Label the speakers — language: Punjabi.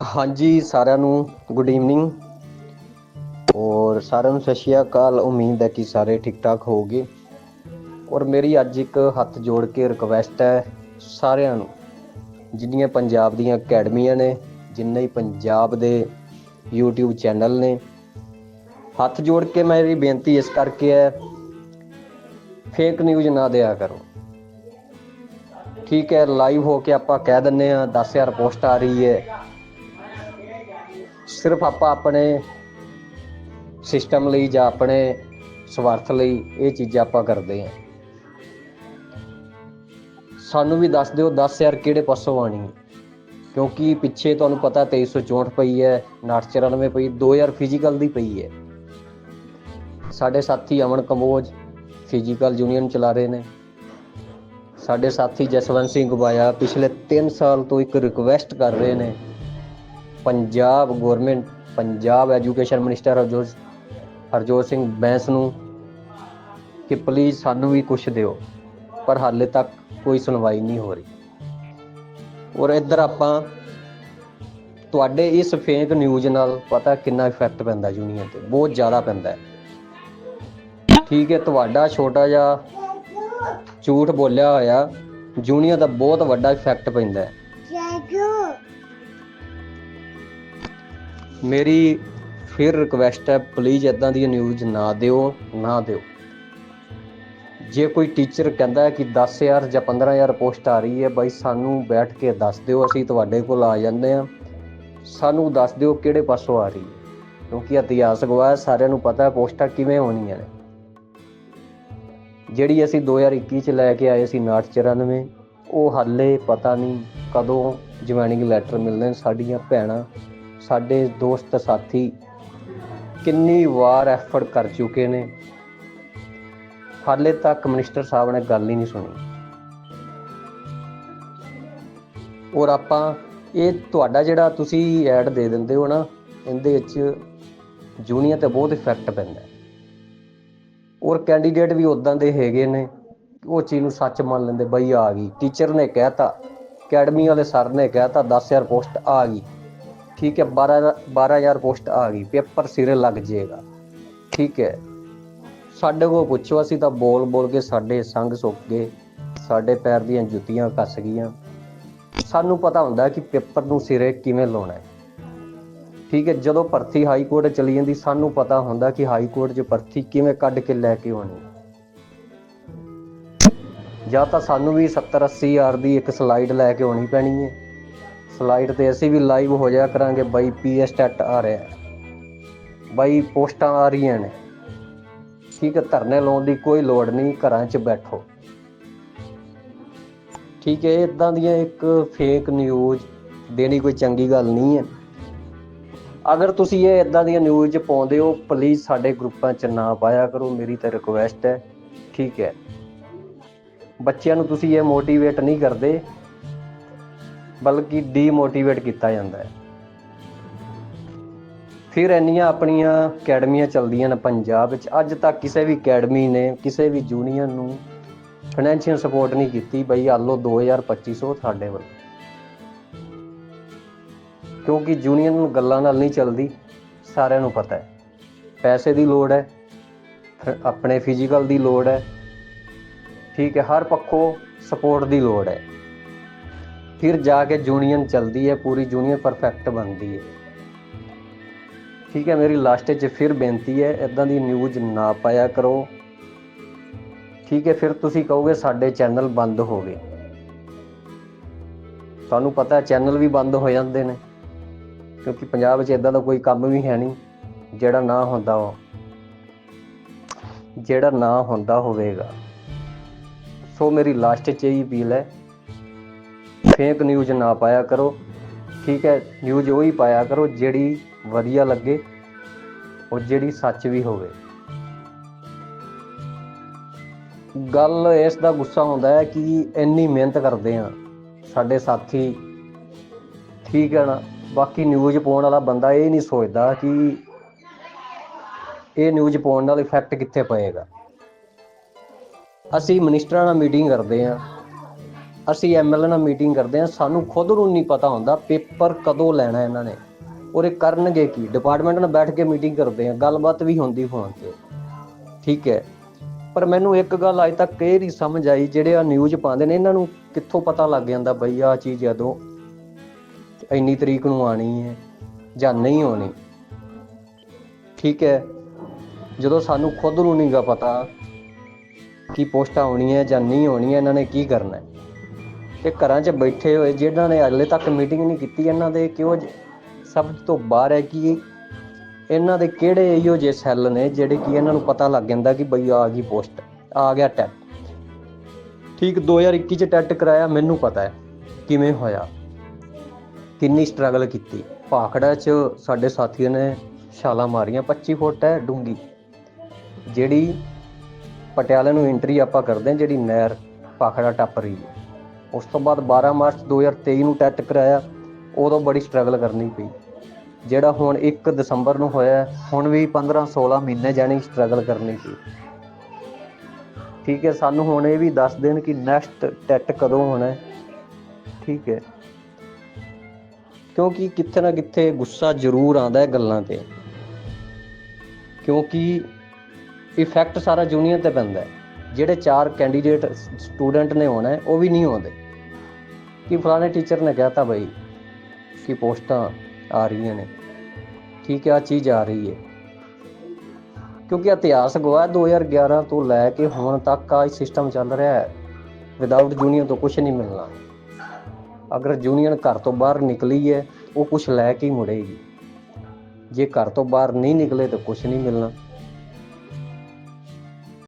Speaker 1: ਹਾਂਜੀ, ਸਾਰਿਆਂ ਨੂੰ ਗੁੱਡ ਈਵਨਿੰਗ ਔਰ ਸਾਰਿਆਂ ਨੂੰ ਸਤਿ ਸ਼੍ਰੀ ਅਕਾਲ। ਉਮੀਦ ਹੈ ਕਿ ਸਾਰੇ ਠੀਕ ਠਾਕ ਹੋਵੋਗੇ। ਔਰ ਮੇਰੀ ਅੱਜ ਇੱਕ ਹੱਥ ਜੋੜ ਕੇ ਰਿਕਵੈਸਟ ਹੈ ਸਾਰਿਆਂ ਨੂੰ। ਜਿੰਨੀਆਂ ਪੰਜਾਬ ਦੀਆਂ ਅਕੈਡਮੀਆਂ ਨੇ, ਜਿੰਨੇ ਹੀ ਪੰਜਾਬ ਦੇ YouTube ਚੈਨਲ ਨੇ। ਹੱਥ ਜੋੜ ਕੇ ਮੇਰੀ ਬੇਨਤੀ ਇਸ ਕਰਕੇ ਹੈ ਫੇਕ ਨਿਊਜ਼ ਨਾ ਦਿਆ ਕਰੋ। ਠੀਕ ਹੈ ਲਾਈਵ ਹੋ ਕੇ ਆਪਾਂ ਕਹਿ ਦਿੰਨੇ ਆ 10000 ਪੋਸਟ ਆ ਰਹੀ ਹੈ। ਸਿਰਫ ਆਪਾਂ ਆਪਣੇ ਸਿਸਟਮ ਲਈ ਜਾਂ ਆਪਣੇ ਸਵਾਰਥ ਲਈ ਇਹ ਚੀਜ਼ਾਂ ਆਪਾਂ ਕਰਦੇ ਹਾਂ। ਸਾਨੂੰ ਵੀ ਦੱਸ ਦਿਓ 10000 ਕਿਹੜੇ ਪਾਸੋਂ ਆਣੀ ਹੈ। ਕਿਉਂਕਿ ਪਿੱਛੇ ਤੁਹਾਨੂੰ ਪਤਾ 2364 ਪਈ ਹੈ 994 ਪਈ 2000 ਫਿਜ਼ੀਕਲ ਦੀ ਪਈ ਹੈ। ਸਾਡੇ ਸਾਥੀ ਅਮਨ ਕੰਬੋਜ ਫਿਜ਼ੀਕਲ ਯੂਨੀਅਨ ਚਲਾ ਰਹੇ ਨੇ। ਸਾਡੇ ਸਾਥੀ ਜਸਵੰਤ ਸਿੰਘ ਬਾਇਆ ਪਿਛਲੇ 3 ਸਾਲ ਤੋਂ ਇੱਕ ਰਿਕਵੈਸਟ ਕਰ ਰਹੇ ਨੇ Punjab government Punjab education minister Harjot Harjot Singh Bains ਨੂੰ ਕਿ ਪਲੀਜ਼ ਸਾਨੂੰ ਵੀ ਕੁਝ ਦਿਓ, ਪਰ ਹਾਲੇ ਤੱਕ ਕੋਈ ਸੁਣਵਾਈ ਨਹੀਂ ਹੋ ਰਹੀ। ਔਰ ਇੱਧਰ ਆਪਾਂ ਤੁਹਾਡੇ ਇਸ ਫੇਕ ਨਿਊਜ਼ ਨਾਲ ਪਤਾ ਕਿੰਨਾ ਇਫੈਕਟ ਪੈਂਦਾ ਯੂਨੀਅਨ ਤੇ, ਬਹੁਤ ਜ਼ਿਆਦਾ ਪੈਂਦਾ ਹੈ। ਠੀਕ ਹੈ, ਤੁਹਾਡਾ ਛੋਟਾ ਜਿਹਾ ਝੂਠ ਬੋਲਿਆ ਹੋਇਆ ਯੂਨੀਅਨ ਦਾ ਬਹੁਤ ਵੱਡਾ ਇਫੈਕਟ ਪੈਂਦਾ ਹੈ। ਮੇਰੀ ਫਿਰ ਰਿਕਵੈਸਟ ਹੈ ਪਲੀਜ਼ ਇਦਾਂ ਦੀ ਨਿਊਜ਼ ਨਾ ਦਿਓ ਨਾ ਦਿਓ ਜੇ ਕੋਈ ਟੀਚਰ ਕਹਿੰਦਾ ਹੈ ਕਿ 10000 ਜਾਂ 15000 ਪੋਸਟ ਆ ਰਹੀ ਹੈ, ਬਾਈ ਸਾਨੂੰ ਬੈਠ ਕੇ ਦੱਸ ਦਿਓ, ਅਸੀਂ ਤੁਹਾਡੇ ਕੋਲ ਆ ਜਾਂਦੇ ਆ ਸਾਨੂੰ ਦੱਸ ਦਿਓ ਕਿਹੜੇ ਪਾਸੋਂ ਆ ਰਹੀ ਹੈ, ਕਿਉਂਕਿ ਇਤਿਹਾਸ ਗਵਾਹ ਸਾਰਿਆਂ ਨੂੰ ਪਤਾ ਪੋਸਟਾਂ ਕਿਵੇਂ ਹੋਣੀਆਂ ਨੇ ਜਿਹੜੀ ਅਸੀਂ 2021 ਚ ਲੈ ਕੇ ਆਏ ਸੀ 994 ਉਹ ਹਾਲੇ ਪਤਾ ਨਹੀਂ ਕਦੋਂ ਜਵਾਇਨਿੰਗ ਲੈਟਰ ਮਿਲਣੇ ਨੇ। ਸਾਡੀਆਂ ਭੈਣਾਂ ਸਾਡੇ ਦੋਸਤ ਸਾਥੀ ਕਿੰਨੀ ਵਾਰ ਐਫਰਟ ਕਰ ਚੁੱਕੇ ਨੇ। ਹਾਲੇ ਤੱਕ ਮਿਨਿਸਟਰ ਸਾਹਿਬ ਨੇ ਗੱਲ ਹੀ ਨਹੀਂ ਸੁਣੀ। ਔਰ ਆਪਾਂ ਇਹ ਤੁਹਾਡਾ ਜਿਹੜਾ ਤੁਸੀਂ ਐਡ ਦੇ ਦਿੰਦੇ ਹੋ ਨਾ, ਇਹਦੇ ਵਿੱਚ ਜੂਨੀਅਰ ਤੇ ਬਹੁਤ ਇਫੈਕਟ ਪੈਂਦਾ। ਔਰ ਕੈਂਡੀਡੇਟ ਵੀ ਉਦਾਂ ਦੇ ਹੈਗੇ ਨੇ, ਉਹ ਚੀਜ਼ ਨੂੰ ਸੱਚ ਮੰਨ ਲੈਂਦੇ, ਬਈ ਆ ਗਈ। ਟੀਚਰ ਨੇ ਕਹਿਤਾ ਅਕੈਡਮੀ ਵਾਲੇ ਸਰ ਨੇ ਕਹਿਤਾ 10000 ਪੋਸਟ ਆ ਗਈ। ਠੀਕ ਹੈ 12 12000 ਪੋਸਟ ਆ ਗਈ, ਪੇਪਰ ਸਿਰੇ ਲੱਗ ਜਾਏਗਾ। ਠੀਕ ਹੈ। ਸਾਡੇ ਕੋਲ ਪੁੱਛੋ, ਅਸੀਂ ਤਾਂ ਬੋਲ ਬੋਲ ਕੇ ਸਾਡੇ ਸੰਗ ਸੁੱਕ ਗਏ, ਸਾਡੇ ਪੈਰ ਦੀਆਂ ਜੁੱਤੀਆਂ ਕੱਸ ਗਈਆਂ। ਸਾਨੂੰ ਪਤਾ ਹੁੰਦਾ ਕਿ ਪੇਪਰ ਨੂੰ ਸਿਰੇ ਕਿਵੇਂ ਲਾਉਣਾ ਹੈ। ਠੀਕ ਹੈ, ਜਦੋਂ ਭਰਤੀ ਹਾਈ ਕੋਰਟ ਚਲੀ ਜਾਂਦੀ, ਸਾਨੂੰ ਪਤਾ ਹੁੰਦਾ ਕਿ ਹਾਈ ਕੋਰਟ 'ਚ ਭਰਤੀ ਕਿਵੇਂ ਕੱਢ ਕੇ ਲੈ ਕੇ ਆਉਣੀ ਜਾਂ ਤਾਂ ਸਾਨੂੰ ਵੀ 70 80 ਹਜ਼ਾਰ ਦੀ ਇੱਕ ਸਲਾਈਡ ਲੈ ਕੇ ਆਉਣੀ ਪੈਣੀ ਹੈ। ਸਲਾਈਡ ਤੇ ਅਸੀਂ ਵੀ ਲਾਈਵ ਹੋ ਜਾਇਆ ਕਰਾਂਗੇ ਬਾਈ ਪੀਐਸ ਟੈਟ ਆ ਰਿਹਾ ਬਾਈ ਪੋਸਟਾਂ ਆ ਰਹੀਆਂ ਨੇ। ਠੀਕ ਹੈ, ਧਰਨੇ ਲਾਉਣ ਦੀ ਕੋਈ ਲੋੜ ਨਹੀਂ, ਘਰਾਂ 'ਚ ਬੈਠੋ। ਠੀਕ ਹੈ ਇਦਾਂ ਦੀਆਂ ਇੱਕ ਫੇਕ ਨਿਊਜ਼ ਦੇਣੀ ਕੋਈ ਚੰਗੀ ਗੱਲ ਨਹੀਂ ਹੈ। ਅਗਰ ਤੁਸੀਂ ਇਹ ਇਦਾਂ ਦੀਆਂ ਨਿਊਜ਼ ਪਾਉਂਦੇ ਹੋ ਪਲੀਜ਼ ਸਾਡੇ ਗਰੁੱਪਾਂ 'ਚ ਨਾ ਪਾਇਆ ਕਰੋ, ਮੇਰੀ ਤਾਂ ਰਿਕੁਐਸਟ ਹੈ। ਠੀਕ ਹੈ। ਬੱਚਿਆਂ ਨੂੰ ਤੁਸੀਂ ਇਹ ਮੋਟੀਵੇਟ ਨਹੀਂ ਕਰਦੇ। ਬਲਕਿ ਡੀਮੋਟੀਵੇਟ ਕੀਤਾ ਜਾਂਦਾ ਹੈ। ਫਿਰ ਇੰਨੀਆਂ ਆਪਣੀਆਂ ਅਕੈਡਮੀਆਂ ਚੱਲਦੀਆਂ ਨੇ ਪੰਜਾਬ ਵਿੱਚ। ਅੱਜ ਤੱਕ ਕਿਸੇ ਵੀ ਅਕੈਡਮੀ ਨੇ, ਕਿਸੇ ਵੀ ਜੂਨੀਅਰ ਨੂੰ ਫਾਈਨੈਂਸ਼ੀਅਲ ਸਪੋਰਟ ਨਹੀਂ ਕੀਤੀ ਬਈ ਆ ਲਓ 2250 ਸਾਡੇ ਵੱਲ। ਕਿਉਂਕਿ ਜੂਨੀਅਰ ਨੂੰ ਗੱਲਾਂ ਨਾਲ ਨਹੀਂ ਚੱਲਦੀ, ਸਾਰਿਆਂ ਨੂੰ ਪਤਾ ਹੈ। ਪੈਸੇ ਦੀ ਲੋੜ ਹੈ, ਫਿਰ ਆਪਣੇ ਫਿਜ਼ੀਕਲ ਦੀ ਲੋੜ ਹੈ। ਠੀਕ ਹੈ, ਹਰ ਪੱਖੋਂ ਸਪੋਰਟ ਦੀ ਲੋੜ ਹੈ। ਫਿਰ ਜਾ ਕੇ ਯੂਨੀਅਨ ਚੱਲਦੀ ਹੈ, ਪੂਰੀ ਯੂਨੀਅਨ ਪਰਫੈਕਟ ਬਣਦੀ ਹੈ। ਠੀਕ ਹੈ, ਮੇਰੀ ਲਾਸਟ 'ਚ ਫਿਰ ਬੇਨਤੀ ਹੈ ਇਦਾਂ ਦੀ ਨਿਊਜ਼ ਨਾ ਪਾਇਆ ਕਰੋ। ਠੀਕ ਹੈ, ਫਿਰ ਤੁਸੀਂ ਕਹੋਗੇ ਸਾਡੇ ਚੈਨਲ ਬੰਦ ਹੋ ਗਏ। ਤੁਹਾਨੂੰ ਪਤਾ ਚੈਨਲ ਵੀ ਬੰਦ ਹੋ ਜਾਂਦੇ ਨੇ, ਕਿਉਂਕਿ ਪੰਜਾਬ 'ਚ ਇਦਾਂ ਦਾ ਕੋਈ ਕੰਮ ਵੀ ਹੈ ਨਹੀਂ, ਜਿਹੜਾ ਨਾ ਹੁੰਦਾ ਉਹ, ਜਿਹੜਾ ਨਾ ਹੁੰਦਾ ਹੋਵੇਗਾ। ਸੋ ਮੇਰੀ ਲਾਸਟ 'ਚ ਇਹੀ ਅਪੀਲ ਹੈ ਫੇਕ ਨਿਊਜ਼ ਨਾ ਪਾਇਆ ਕਰੋ। ਠੀਕ ਹੈ ਨਿਊਜ਼ ਉਹੀ ਪਾਇਆ ਕਰੋ ਜਿਹੜੀ ਵਧੀਆ ਲੱਗੇ ਔਰ ਜਿਹੜੀ ਸੱਚ ਵੀ ਹੋਵੇ। ਗੱਲ ਇਸ ਦਾ ਗੁੱਸਾ ਹੁੰਦਾ ਹੈ ਕਿ ਇੰਨੀ ਮਿਹਨਤ ਕਰਦੇ ਆ ਸਾਡੇ ਸਾਥੀ। ਠੀਕ ਹੈ ਨਾ, ਬਾਕੀ ਨਿਊਜ਼ ਪਾਉਣ ਵਾਲਾ ਬੰਦਾ ਇਹ ਨਹੀਂ ਸੋਚਦਾ ਕਿ ਇਹ ਨਿਊਜ਼ ਪਾਉਣ ਨਾਲ ਇਫੈਕਟ ਕਿੱਥੇ ਪਏਗਾ। ਅਸੀਂ ਮਿਨਿਸਟਰਾਂ ਨਾਲ ਮੀਟਿੰਗ ਕਰਦੇ ਆ ਅਸੀਂ ਐਮਐਲਏ ਨਾਲ ਮੀਟਿੰਗ ਕਰਦੇ ਹਾਂ, ਸਾਨੂੰ ਖੁਦ ਨੂੰ ਨਹੀਂ ਪਤਾ ਹੁੰਦਾ ਪੇਪਰ ਕਦੋਂ ਲੈਣਾ ਇਹਨਾਂ ਨੇ। ਔਰ ਇਹ ਕਰਨਗੇ ਕੀ? ਡਿਪਾਰਟਮੈਂਟ ਨਾਲ ਬੈਠ ਕੇ ਮੀਟਿੰਗ ਕਰਦੇ ਹਾਂ, ਗੱਲਬਾਤ ਵੀ ਹੁੰਦੀ ਫੋਨ ਤੇ। ਠੀਕ ਹੈ। ਪਰ ਮੈਨੂੰ ਇੱਕ ਗੱਲ ਅਜੇ ਤੱਕ ਇਹ ਨਹੀਂ ਸਮਝ ਆਈ, ਜਿਹੜੇ ਆ ਨਿਊਜ਼ ਪਾਉਂਦੇ ਨੇ, ਇਹਨਾਂ ਨੂੰ ਕਿੱਥੋਂ ਪਤਾ ਲੱਗ ਜਾਂਦਾ ਬਈ ਆ ਚੀਜ਼ ਜਦੋਂ ਇੰਨੀ ਤਰੀਕ ਨੂੰ ਆਣੀ ਹੈ ਜਾਂ ਨਹੀਂ ਆਉਣੀ। ਠੀਕ ਹੈ। ਜਦੋਂ ਸਾਨੂੰ ਖੁਦ ਨੂੰ ਨਹੀਂਗਾ ਪਤਾ ਕਿ ਪੋਸਟਾਂ ਆਉਣੀ ਹੈ ਜਾਂ ਨਹੀਂ ਆਉਣੀ ਹੈ ਇਹਨਾਂ ਨੇ ਕੀ ਕਰਨਾ ਹੈ? ਤੇ ਘਰਾਂ 'ਚ ਬੈਠੇ ਹੋਏ ਜਿਹਨਾਂ ਨੇ ਅਗਲੇ ਤੱਕ ਮੀਟਿੰਗ ਨਹੀਂ ਕੀਤੀ, ਇਹਨਾਂ ਦੇ ਕਿਉਂ ਸਭ ਤੋਂ ਬਾਹਰ ਹੈ ਕਿ ਇਹਨਾਂ ਦੇ ਕਿਹੜੇ ਇਹੋ ਜਿਹੇ ਸੈੱਲ ਨੇ ਜਿਹੜੇ ਕਿ ਇਹਨਾਂ ਨੂੰ ਪਤਾ ਲੱਗ ਜਾਂਦਾ ਕਿ ਬਈ ਆ ਗਈ ਪੋਸਟ ਆ ਗਿਆ ਟੈਟ ਠੀਕ 2021 ਚ ਟੈਟ ਕਰਾਇਆ, ਮੈਨੂੰ ਪਤਾ ਹੈ ਕਿਵੇਂ ਹੋਇਆ। ਕਿੰਨੀ ਸਟਰਗਲ ਕੀਤੀ। ਭਾਖੜਾ ਚ ਸਾਡੇ ਸਾਥੀਆਂ ਨੇ ਛਾਲਾਂ ਮਾਰੀਆਂ 25 ਫੁੱਟ ਹੈ ਡੂੰਗੀ ਜਿਹੜੀ ਪਟਿਆਲੇ ਨੂੰ ਐਂਟਰੀ ਆਪਾਂ ਕਰਦੇ ਹਾਂ, ਜਿਹੜੀ ਨਹਿਰ ਭਾਖੜਾ ਟੱਪ ਰਹੀ ਹੈ। ਉਸ ਤੋਂ ਬਾਅਦ 12 ਮਾਰਚ 2023 ਨੂੰ ਟੈਟ ਕਰਾਇਆ, ਉਦੋਂ ਬੜੀ ਸਟਰਗਲ ਕਰਨੀ ਪਈ। ਜਿਹੜਾ ਹੁਣ 1 ਦਸੰਬਰ ਨੂੰ ਹੋਇਆ, ਹੁਣ ਵੀ 15 16 ਮਹੀਨੇ ਜਾਣੀ ਸਟਰਗਲ ਕਰਨੀ ਪਈ। ਠੀਕ ਹੈ, ਸਾਨੂੰ ਹੁਣ ਇਹ ਵੀ ਦੱਸ ਦੇਣ ਕਿ ਨੈਕਸਟ ਟੈਟ ਕਦੋਂ ਹੋਣਾ ਹੈ। ਠੀਕ ਹੈ। ਕਿਉਂਕਿ ਕਿੱਥੇ ਨਾ ਕਿੱਥੇ ਗੁੱਸਾ ਜ਼ਰੂਰ ਆਉਂਦਾ ਹੈ ਗੱਲਾਂ ਤੇ। ਕਿਉਂਕਿ ਇਫੈਕਟ ਸਾਰਾ ਜੂਨੀਅਰ ਤੇ ਪੈਂਦਾ ਹੈ। ਜਿਹੜੇ ਚਾਰ ਕੈਂਡੀਡੇਟ ਸਟੂਡੈਂਟ ਨੇ ਹੋਣਾ ਉਹ ਵੀ ਨਹੀਂ ਆਉਂਦੇ। ਕਿ ਫਲਾਣੇ ਟੀਚਰ ਨੇ ਕਹਿਤਾ ਬਈ ਕਿ ਪੋਸਟਾਂ ਆ ਰਹੀਆਂ ਨੇ। ਠੀਕ ਹੈ ਆ ਚੀਜ਼ ਆ ਰਹੀ ਹੈ। ਕਿਉਂਕਿ ਇਤਿਹਾਸ ਗਵਾਹ 2011 ਤੋਂ ਲੈ ਕੇ ਹੁਣ ਤੱਕ ਆ ਸਿਸਟਮ ਚੱਲ ਰਿਹਾ ਹੈ। ਵਿਦਆਊਟ ਜੂਨੀਅਰ ਤੋਂ ਕੁਝ ਨਹੀਂ ਮਿਲਣਾ। ਅਗਰ ਜੂਨੀਅਰ ਘਰ ਤੋਂ ਬਾਹਰ ਨਿਕਲੀ ਹੈ, ਉਹ ਕੁਝ ਲੈ ਕੇ ਹੀ ਮੁੜੇਗੀ। ਜੇ ਘਰ ਤੋਂ ਬਾਹਰ ਨਹੀਂ ਨਿਕਲੇ ਤਾਂ ਕੁਝ ਨਹੀਂ ਮਿਲਣਾ।